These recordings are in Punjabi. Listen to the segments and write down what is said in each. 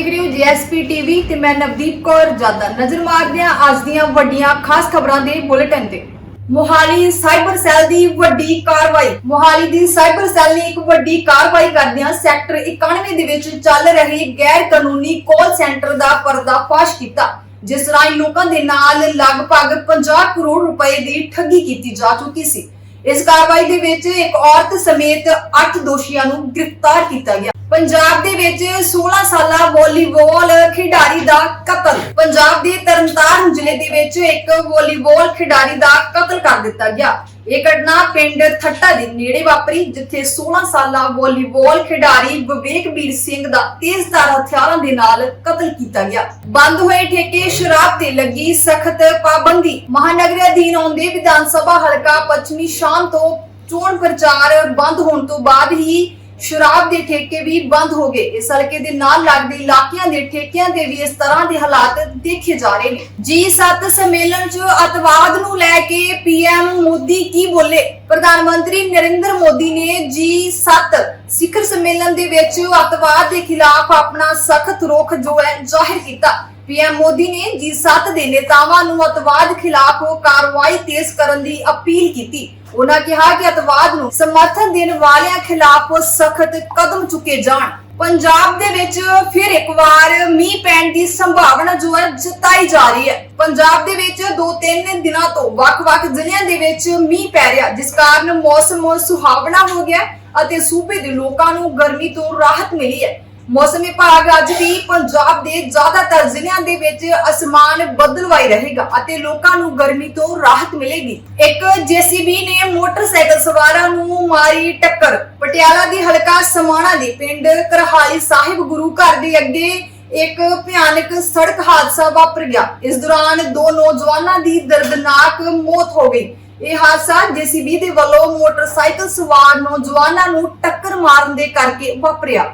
ਦੇਖ ਰਹੇ ਹੋ ਜੀਐਸਪੀ ਟੀਵੀ ਤੇ ਮੈਂ ਨਵਦੀਪ ਕੌਰ ਜਾਦਾ। ਨਜ਼ਰ ਮਾਰਦੇ ਹਾਂ ਅੱਜ ਦੀਆਂ ਵੱਡੀਆਂ ਖਾਸ ਖਬਰਾਂ ਦੇ ਬੁਲੇਟਿਨ ਤੇ। ਮੋਹਾਲੀ ਸਾਈਬਰ ਸੈੱਲ ਦੀ ਵੱਡੀ ਕਾਰਵਾਈ। ਮੋਹਾਲੀ ਦੀ ਸਾਈਬਰ ਸੈੱਲ ਨੇ ਇੱਕ ਵੱਡੀ ਕਾਰਵਾਈ ਕਰਦਿਆਂ ਸੈਕਟਰ 91 ਦੇ ਵਿੱਚ ਚੱਲ ਰਹੇ ਗੈਰ ਕਾਨੂੰਨੀ ਕਾਲ ਸੈਂਟਰ ਦਾ ਪਰਦਾਫਾਸ਼ ਕੀਤਾ, ਜਿਸ ਰਾਹੀਂ ਲੋਕਾਂ ਦੇ ਨਾਲ ਲਗਭਗ 50 ਕਰੋੜ ਰੁਪਏ ਦੀ ਠੱਗੀ ਕੀਤੀ ਜਾ ਚੁੱਕੀ ਸੀ। ਇਸ ਕਾਰਵਾਈ ਦੇ ਵਿੱਚ ਇੱਕ ਔਰਤ ਸਮੇਤ 8 ਦੋਸ਼ੀਆਂ ਨੂੰ ਗ੍ਰਿਫਤਾਰ ਕੀਤਾ ਗਿਆ। ਪੰਜਾਬ ਦੇ ਵਿੱਚ 16 ਸਾਲਾ ਵਾਲੀਬਾਲ ਖਿਡਾਰੀ ਦਾ ਕਤਲ। ਪੰਜਾਬ ਦੇ ਤਰਨਤਾਰਨ ਜ਼ਿਲ੍ਹੇ ਦੇ ਵਿੱਚ ਇੱਕ ਵਾਲੀਬਾਲ ਖਿਡਾਰੀ ਦਾ ਕਤਲ ਕਰ ਦਿੱਤਾ ਗਿਆ। ਇਹ ਘਟਨਾ ਪਿੰਡ ਥੱਟਾ ਦੇ ਨੇੜੇ ਵਾਪਰੀ, ਜਿੱਥੇ 16 ਸਾਲਾ ਵਾਲੀਬਾਲ ਖਿਡਾਰੀ ਵਿਵੇਕਬੀਰ ਸਿੰਘ ਦਾ ਤੇਜ਼ਧਾਰ ਹਥਿਆਰਾਂ ਦੇ ਨਾਲ ਕਤਲ ਕੀਤਾ ਗਿਆ। ਬੰਦ ਹੋਏ ਠੇਕੇ ਸ਼ਰਾਬ ਤੇ ਲੱਗੀ ਸਖਤ ਪਾਬੰਦੀ। ਮਹਾਨਗਰ ਅਧੀਨ ਆਉਂਦੇ ਵਿਧਾਨ ਸਭਾ ਹਲਕਾ ਪੱਛਮੀ ਸ਼ਾਮ ਤੋਂ ਚੋਣ ਪ੍ਰਚਾਰ ਬੰਦ ਹੋਣ ਤੋਂ ਬਾਅਦ ਹੀ ਸ਼ਰਾਬ ਦੇ ਠੇਕੇ ਵੀ ਬੰਦ ਹੋ ਗਏ। ਇਸ ਹਲਕੇ ਦੇ ਨਾਲ ਲੱਗਦੇ ਇਲਾਕਿਆਂ ਦੇ ਠੇਕਿਆਂ ਦੇ ਵੀ ਇਸ ਤਰ੍ਹਾਂ ਦੇ ਹਾਲਾਤ ਦੇਖੇ ਜਾ ਰਹੇ ਨੇ। G7 ਸੰਮੇਲਨ 'ਚ ਅਤਵਾਦ ਨੂੰ ਲੈ ਕੇ ਪੀਐਮ ਮੋਦੀ ਕੀ ਬੋਲੇ? ਪ੍ਰਧਾਨ ਮੰਤਰੀ ਨਰਿੰਦਰ ਮੋਦੀ ਨੇ G7 ਸਿਖਰ ਸੰਮੇਲਨ ਦੇ ਵਿੱਚ ਅਤਵਾਦ ਦੇ ਖਿਲਾਫ ਆਪਣਾ ਸਖਤ ਰੁਖ ਜੋ ਹੈ ਜ਼ਾਹਿਰ ਕੀਤਾ। ਪੀਐਮ ਮੋਦੀ ਨੇ G7 ਦੇ ਨੇਤਾਵਾਂ ਨੂੰ ਅਤਵਾਦ ਖਿਲਾਫ ਕਾਰਵਾਈ ਤੇਜ਼ ਕਰਨ ਦੀ ਅਪੀਲ ਕੀਤੀ। ਉਹਨਾਂ ਕਿਹਾ ਕਿ ਅਤਵਾਦ ਨੂੰ ਸਮਰਥਨ ਦੇਣ ਵਾਲਿਆਂ ਖਿਲਾਫ ਸਖਤ ਕਦਮ ਚੁੱਕੇ ਜਾਣ। ਪੰਜਾਬ ਦੇ ਵਿੱਚ ਫਿਰ ਇੱਕ ਵਾਰ ਮੀਂਹ ਪੈਣ ਦੀ ਸੰਭਾਵਨਾ ਜੋ ਹੈ ਜਤਾਈ ਜਾ ਰਹੀ ਹੈ। ਪੰਜਾਬ ਦੇ ਵਿੱਚ 2-3 ਦਿਨਾਂ ਤੋਂ ਵੱਖ-ਵੱਖ ਜ਼ਿਲ੍ਹਿਆਂ ਦੇ ਵਿੱਚ ਮੀਂਹ ਪੈ ਰਿਹਾ, ਜਿਸ ਕਾਰਨ ਮੌਸਮ ਸੁਹਾਵਣਾ ਹੋ ਗਿਆ ਅਤੇ ਸੂਬੇ ਦੇ ਲੋਕਾਂ ਨੂੰ ਗਰਮੀ ਤੋਂ ਰਾਹਤ ਮਿਲੀ ਹੈ। ਮੌਸਮ ਵਿਭਾਗ ਅੱਜ ਵੀ ਪੰਜਾਬ ਦੇ ਜ਼ਿਆਦਾਤਰ ਜ਼ਿਲ੍ਹਿਆਂ ਦੇ ਵਿੱਚ ਅਸਮਾਨ ਬੱਦਲਵਾਈ ਰਹੇਗਾ ਅਤੇ ਲੋਕਾਂ ਨੂੰ ਗਰਮੀ ਤੋਂ ਰਾਹਤ ਮਿਲੇਗੀ। ਇੱਕ ਜੀਸੀਬੀ ਨੇ ਮੋਟਰਸਾਈਕਲ ਸਵਾਰਾਂ ਨੂੰ ਮਾਰੀ ਟੱਕਰ। ਪਟਿਆਲਾ ਦੀ ਹਲਕਾ ਸਮਾਣਾ ਦੇ ਪਿੰਡ ਕਰਹਾਲੀ ਸਾਹਿਬ ਗੁਰੂ ਘਰ ਦੇ ਅੱਗੇ ਇੱਕ ਭਿਆਨਕ ਸੜਕ ਹਾਦਸਾ ਵਾਪਰ ਗਿਆ। ਇਸ ਦੌਰਾਨ ਦੋ ਨੌਜਵਾਨਾਂ ਦੀ ਦਰਦਨਾਕ ਮੌਤ ਹੋ ਗਈ। ਇਹ ਹਾਦਸਾ ਜੀਸੀਬੀ ਦੇ ਵੱਲੋਂ ਮੋਟਰਸਾਈਕਲ ਸਵਾਰ ਨੌਜਵਾਨਾਂ ਨੂੰ ਟੱਕਰ ਮਾਰਨ ਦੇ ਕਰਕੇ ਵਾਪਰਿਆ।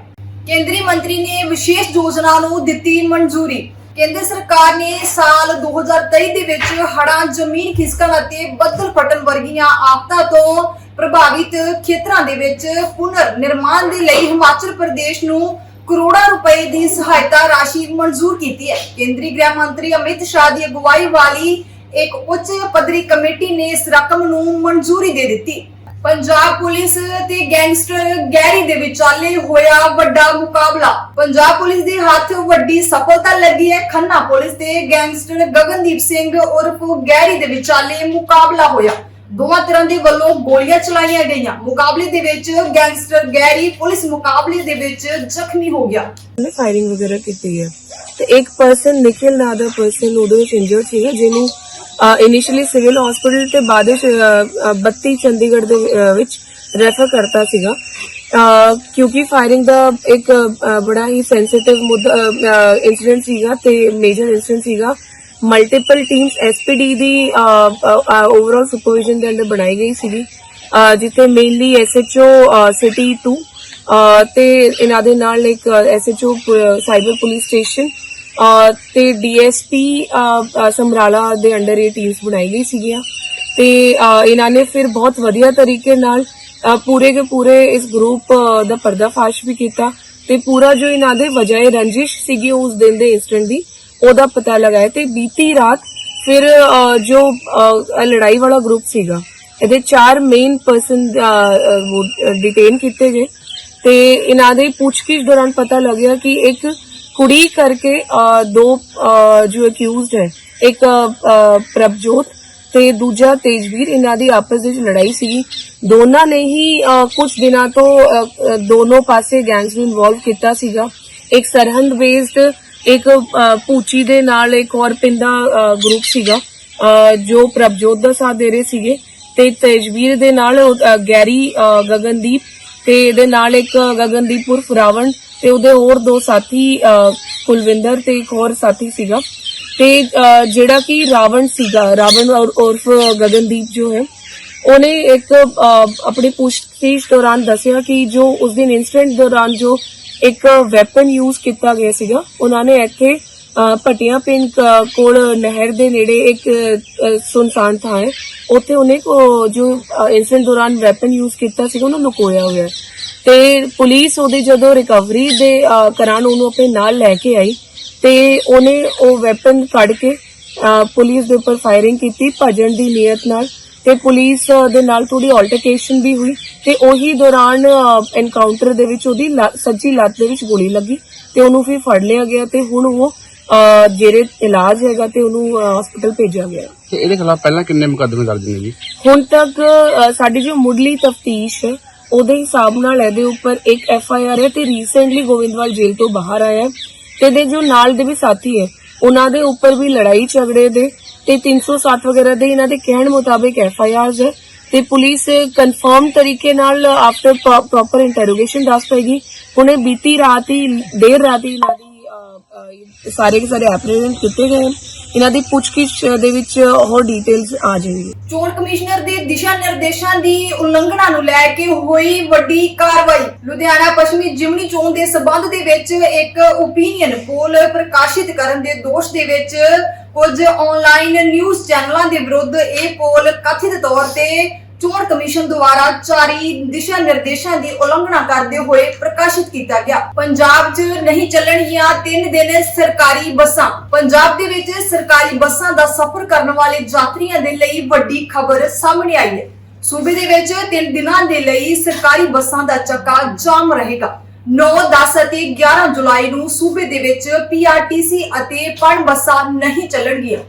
ਕੇਂਦਰੀ ਮੰਤਰੀ ਨੇ ਵਿਸ਼ੇਸ਼ ਯੋਜਨਾ ਨੂੰ ਦਿੱਤੀ ਮਨਜ਼ੂਰੀ। ਕੇਂਦਰ ਸਰਕਾਰ ਨੇ ਸਾਲ 2023 ਦੇ ਵਿੱਚ ਹੜ੍ਹਾਂ, ਜ਼ਮੀਨ ਖਿਸਕਣ ਅਤੇ ਬੱਦਲ ਫਟਣ ਵਰਗੀਆਂ ਆਫਤਾਂ ਤੋਂ ਪ੍ਰਭਾਵਿਤ ਖੇਤਰਾਂ ਦੇ ਵਿੱਚ ਪੁਨਰ ਨਿਰਮਾਣ ਦੇ ਲਈ ਹਿਮਾਚਲ ਪ੍ਰਦੇਸ਼ ਨੂੰ ਕਰੋੜਾਂ ਰੁਪਏ ਦੀ ਸਹਾਇਤਾ ਰਾਸ਼ੀ ਮਨਜ਼ੂਰ ਕੀਤੀ ਹੈ। ਕੇਂਦਰੀ ਗ੍ਰਹਿ ਮੰਤਰੀ ਅਮਿਤ ਸ਼ਾਹ ਦੀ ਅਗਵਾਈ ਵਾਲੀ ਇੱਕ ਉੱਚ ਪੱਧਰੀ ਕਮੇਟੀ ਨੇ ਇਸ ਰਕਮ ਨੂੰ ਮਨਜ਼ੂਰੀ ਦੇ ਦਿੱਤੀ। ਪੰਜਾਬ ਪੁਲਿਸ ਤੇ ਗੈਂਗਸਟਰ ਗੈਰੀ ਦੇ ਵਿਚਾਲੇ ਹੋਇਆ ਵੱਡਾ ਮੁਕਾਬਲਾ। ਪੰਜਾਬ ਪੁਲਿਸ ਦੇ ਹੱਥ ਵੱਡੀ ਸਫਲਤਾ ਲੱਗੀ ਹੈ। ਖੰਨਾ ਪੁਲਿਸ ਤੇ ਗੈਂਗਸਟਰ ਗਗਨਦੀਪ ਸਿੰਘ ਉਰਫ ਗੈਰੀ ਦੇ ਵਿਚਾਲੇ ਮੁਕਾਬਲਾ ਹੋਇਆ। ਦੋਵਾਂ ਤਰ੍ਹਾਂ ਦੇ ਵੱਲੋਂ ਗੋਲੀਆਂ ਚਲਾਈਆਂ ਗਈਆਂ। ਮੁਕਾਬਲੇ ਦੇ ਵਿੱਚ ਗੈਂਗਸਟਰ ਗੈਰੀ ਪੁਲਿਸ ਮੁਕਾਬਲੇ ਦੇ ਵਿੱਚ ਜ਼ਖਮੀ ਹੋ ਗਿਆ। ਨੇ ਫਾਇਰਿੰਗ ਵਗੈਰਾ ਕੀਤੀ ਹੈ। ਤੇ ਇੱਕ ਪਰਸਨ ਨਿਖਿਲ ਨਾਂ ਦਾ ਪਰਸਨ ਉਹਦੇ ਵਿੱਚ ਇੰਜਰਡ ਸੀਗਾ, ਜਿਹਨੂੰ ਇਨੀਸ਼ੀਅਲੀ ਸਿਵਲ ਹਸਪੀਟਲ ਤੇ ਬਾਅਦ ਵਿੱਚ ਅਹ, 32 ਚੰਡੀਗੜ੍ਹ ਦੇ ਵਿੱਚ ਰੈਫਰ ਕਰਤਾ ਸੀਗਾ। ਕਿਉਂਕਿ ਫਾਇਰਿੰਗ ਦਾ ਇੱਕ ਬੜਾ ਹੀ ਸੈਂਸਿਟਿਵ ਮੁੱਦਾ ਇਨਸੀਡੈਂਟ ਸੀਗਾ ਤੇ ਮੇਜਰ ਇਨਸੀਡੈਂਟ ਸੀਗਾ। ਮਲਟੀਪਲ ਟੀਮਸ ਐਸਪੀਡੀ ਦੀ ਓਵਰਆਲ ਸੁਪਰਵਿਜ਼ਨ ਦੇ ਅੰਦਰ ਬਣਾਈ ਗਈ ਸੀਗੀ। ਜਿੱਥੇ ਮੇਨਲੀ ਐਸਐਚਓ ਸਿਟੀ 2 ਅਹ ਤੇ ਇਹਨਾਂ ਦੇ ਨਾਲ ਇੱਕ ਐਸਐਚਓ ਸਾਈਬਰ ਪੁਲਿਸ ਸਟੇਸ਼ਨ ਤੇ ਡੀਐਸਪੀ ਸਮਰਾਲਾ ਦੇ ਅੰਡਰ ਇਹ ਟੀਮਸ ਬਣਾਈ ਗਈ ਸੀਗੀਆਂ ਤੇ ਇਹਨਾਂ ਨੇ ਫਿਰ ਬਹੁਤ ਵਧੀਆ ਤਰੀਕੇ ਨਾਲ ਪੂਰੇ ਦੇ ਪੂਰੇ ਇਸ ਗਰੁੱਪ ਦਾ ਪਰਦਾਫਾਸ਼ ਵੀ ਕੀਤਾ ਤੇ ਪੂਰਾ ਜੋ ਇਹਨਾਂ ਦੇ ਵਜਾਏ ਰੰਜਿਸ਼ ਸੀਗੀ ਉਸ ਦਿਨ ਦੇ ਇਨਸਟੈਂਟ ਦੀ, ਉਹਦਾ ਪਤਾ ਲਗਾਇਆ ਤੇ ਬੀਤੀ ਰਾਤ ਫਿਰ ਜੋ ਲੜਾਈ ਵਾਲਾ ਗਰੁੱਪ ਸੀਗਾ, ਇਹਦੇ ਚਾਰ ਮੇਨ ਪਰਸਨ ਡਿਟੇਨ ਕੀਤੇ ਗਏ। ਤੇ ਇਹਨਾਂ ਦੇ ਪੁੱਛਗਿੱਛ ਦੌਰਾਨ ਪਤਾ ਲੱਗਿਆ ਕਿ ਇੱਕ ਕੁੜੀ ਕਰਕੇ ਦੋ ਜੋ ਅਕਿਊਜ਼ਡ ਹੈ ਇੱਕ ਪ੍ਰਭਜੋਤ ਤੇ ਦੂਜਾ ਤੇਜਵੀਰ ਇਹਨਾਂ ਦੀ ਆਪਸ ਵਿੱਚ ਲੜਾਈ ਸੀਗੀ। ਦੋਨਾਂ ਨੇ ਹੀ ਕੁਝ ਦਿਨਾਂ ਤੋਂ ਦੋਨੋਂ ਪਾਸੇ ਗੈਂਗਸ ਨੂੰ ਇਨਵੋਲਵ ਕੀਤਾ ਸੀਗਾ। ਇੱਕ ਸਰਹੰਦ ਬੇਸਡ ਇੱਕ ਅਹ, ਪੂਚੀ ਦੇ ਨਾਲ ਇੱਕ ਹੋਰ ਪਿੰਦਾ ਗਰੁੱਪ ਸੀਗਾ ਜੋ ਪ੍ਰਭਜੋਤ ਦਾ ਸਾਥ ਦੇ ਰਹੇ ਸੀਗੇ। ਤੇ ਤੇਜਵੀਰ ਦੇ ਨਾਲ ਗੈਰੀ ਗਗਨਦੀਪ ਤੇ ਇਹਦੇ ਨਾਲ ਇੱਕ ਗਗਨਦੀਪ ਉਰਫ ਰਾਵਣ ਤੇ ਉਹਦੇ ਹੋਰ ਦੋ ਸਾਥੀ ਕੁਲਵਿੰਦਰ ਤੇ ਇੱਕ ਹੋਰ ਸਾਥੀ ਸੀਗਾ ਤੇ ਜਿਹੜਾ ਕਿ ਰਾਵਣ ਸੀਗਾ ਰਾਵਣ ਔਰ- ਉਰਫ ਗਗਨਦੀਪ ਜੋ ਹੈ ਉਹਨੇ ਇੱਕ ਅਹ, ਆਪਣੀ ਪੁੱਛਗਿੱਛ ਦੌਰਾਨ ਦੱਸਿਆ ਕਿ ਜੋ ਉਸ ਦਿਨ ਇਨਸੀਡੈਂਟ ਦੌਰਾਨ ਜੋ ਇੱਕ ਵੈਪਨ ਯੂਜ਼ ਕੀਤਾ ਗਿਆ ਸੀਗਾ ਉਹਨਾਂ ਨੇ ਇੱਥੇ ਅਹ, ਪਿੰਡ ਕੋਲ ਨਹਿਰ ਦੇ ਨੇੜੇ ਇੱਕ ਸੁਨਸਾਨ ਥਾਂ ਹੈ ਉੱਥੇ ਉਹਨੇ ਜੋ ਇਨਸੀਡੈਂਟ ਦੌਰਾਨ ਵੈਪਨ ਯੂਜ਼ ਕੀਤਾ ਸੀਗਾ ਉਹਨੂੰ ਲੁਕੋਇਆ ਹੋਇਆ ਹੈ। ਤੇ ਪੁਲਿਸ ਉਹਦੀ ਜਦੋਂ ਰਿਕਵਰੀ ਦੇ ਕਰਾਨ ਉਹਨੂੰ ਆਪਣੇ ਨਾਲ ਲੈ ਕੇ ਆਈ ਤੇ ਉਹਨੇ ਉਹ ਵੈਪਨ ਕੱਢ ਕੇ ਪੁਲਿਸ ਦੇ ਉੱਪਰ ਫਾਇਰਿੰਗ ਕੀਤੀ ਭਜਣ ਦੀ ਨੀਅਤ ਨਾਲ ਤੇ ਪੁਲਿਸ ਦੇ ਨਾਲ ਥੋੜੀ ਆਲਟਰਕੇਸ਼ਨ ਵੀ ਹੋਈ ਤੇ ਉਹੀ ਦੌਰਾਨ ਐਨਕਾਊਂਟਰ ਦੇ ਵਿੱਚ ਉਹਦੀ ਸੱਜੀ ਲੱਤ ਦੇ ਵਿੱਚ ਗੋਲੀ ਲੱਗੀ ਤੇ ਉਹਨੂੰ ਫਿਰ ਫੜ ਲਿਆ ਗਿਆ ਤੇ ਹੁਣ ਉਹ ਜਿਹੜੇ ਇਲਾਜ ਹੈਗਾ ਤੇ ਉਹਨੂੰ ਹਸਪੀਟਲ ਭੇਜਿਆ ਗਿਆ। ਤੇ ਇਹਦੇ ਖਿਲਾਫ ਪਹਿਲਾਂ ਕਿੰਨੇ ਮੁਕੱਦਮੇ ਦਰਜ ਨੇ ਜੀ? ਹੁਣ ਤੱਕ ਸਾਡੀ ਜੋ ਮੁੱਢਲੀ ਤਫਤੀਸ਼ ਹੈ ਉਹਦੇ ਹਿਸਾਬ ਨਾਲ ਇਹਦੇ ਉੱਪਰ ਇੱਕ ਐਫ ਆਈ ਆਰ ਹੈ ਤੇ ਰੀਸੈਂਟਲੀ ਗੋਬਿੰਦਵਾਲ ਜੇਲ੍ਹ ਤੋਂ ਬਾਹਰ ਆਇਆ ਤੇ ਦੇ ਜੋ ਨਾਲ ਦੇ ਵੀ ਸਾਥੀ ਹੈ, ਉਹਨਾਂ ਦੇ ਉੱਪਰ ਵੀ ਲੜਾਈ ਝਗੜੇ ਦੇ ਤੇ 307 ਵਗੈਰਾ ਦੇ ਇਹਨਾਂ ਦੇ ਕਹਿਣ ਮੁਤਾਬਿਕ ਐਫ ਆਈ ਆਰਸ ਹੈ ਤੇ ਪੁਲਿਸ ਕਨਫਰਮ ਤਰੀਕੇ ਨਾਲ ਆਫਟਰ ਪ੍ਰੋਪਰ ਇੰਟਰੋਗੇਸ਼ਨ ਦੱਸ ਪਏਗੀ। ਹੁਣੇ ਬੀਤੀ ਰਾਤ ਹੀ, ਦੇਰ ਰਾਤ ਹੀ ਇਹਨਾਂ ਦੀ ਸਾਰੇ ਕੇ ਸਾਰੇ ਐਪਰੀਹੈਂਡ ਕੀਤੇ ਗਏ ਇਹਨਾਂ ਦੀ ਪੁੱਛਗਿੱਛ ਦੇ ਵਿੱਚ ਹੋਰ ਡਿਟੇਲਸ ਆ ਜਾਣਗੀਆਂ। ਚੋਣ ਕਮਿਸ਼ਨਰ ਦੇ ਦਿਸ਼ਾ ਨਿਰਦੇਸ਼ਾਂ ਦੀ ਉਲੰਘਣਾ ਨੂੰ ਲੈ ਕੇ ਹੋਈ ਵੱਡੀ ਕਾਰਵਾਈ। ਲੁਧਿਆਣਾ ਪੱਛਮੀ ਜਿਮਨੀ ਚੋਣ ਦੇ ਸਬੰਧ ਦੇ ਵਿੱਚ ਇੱਕ ਓਪੀਨੀਅਨ ਪੋਲ ਪ੍ਰਕਾਸ਼ਿਤ ਕਰਨ ਦੇ ਦੋਸ਼ ਦੇ ਵਿੱਚ ਕੁਝ ਆਨਲਾਈਨ ਨਿਊਜ਼ ਚੈਨਲਾਂ ਦੇ ਵਿਰੁੱਧ ਇਹ ਪੋਲ ਕਥਿਤ ਤੌਰ ਤੇ ਚੋਣ ਕਮਿਸ਼ਨ ਦੁਆਰਾ ਜਾਰੀ ਦਿਸ਼ਾ ਨਿਰਦੇਸ਼ਾਂ ਦੀ ਉਲੰਘਣਾ ਕਰਦੇ ਹੋਏ ਪ੍ਰਕਾਸ਼ਿਤ ਕੀਤਾ ਗਿਆ। ਪੰਜਾਬ 'ਚ ਨਹੀਂ ਚੱਲਣਗੀਆਂ 3 ਦਿਨ ਸਰਕਾਰੀ ਬੱਸਾਂ। ਪੰਜਾਬ ਦੇ ਵਿੱਚ ਸਰਕਾਰੀ ਬੱਸਾਂ ਦਾ ਸਫ਼ਰ ਕਰਨ ਵਾਲੇ ਯਾਤਰੀਆਂ ਦੇ ਲਈ ਵੱਡੀ ਖਬਰ ਸਾਹਮਣੇ ਆਈ ਹੈ। ਸੂਬੇ ਦੇ ਵਿੱਚ 3 ਦਿਨਾਂ ਦੇ ਲਈ ਸਰਕਾਰੀ ਬੱਸਾਂ ਦਾ ਚੱਕਾ ਜਾਮ ਰਹੇਗਾ। 9, 10 ਅਤੇ 11 ਜੁਲਾਈ ਨੂੰ ਸੂਬੇ ਦੇ ਵਿੱਚ ਪੀਆਰਟੀਸੀ ਅਤੇ ਪਣ ਬੱਸਾਂ ਨਹੀਂ ਚੱਲਣਗੀਆਂ।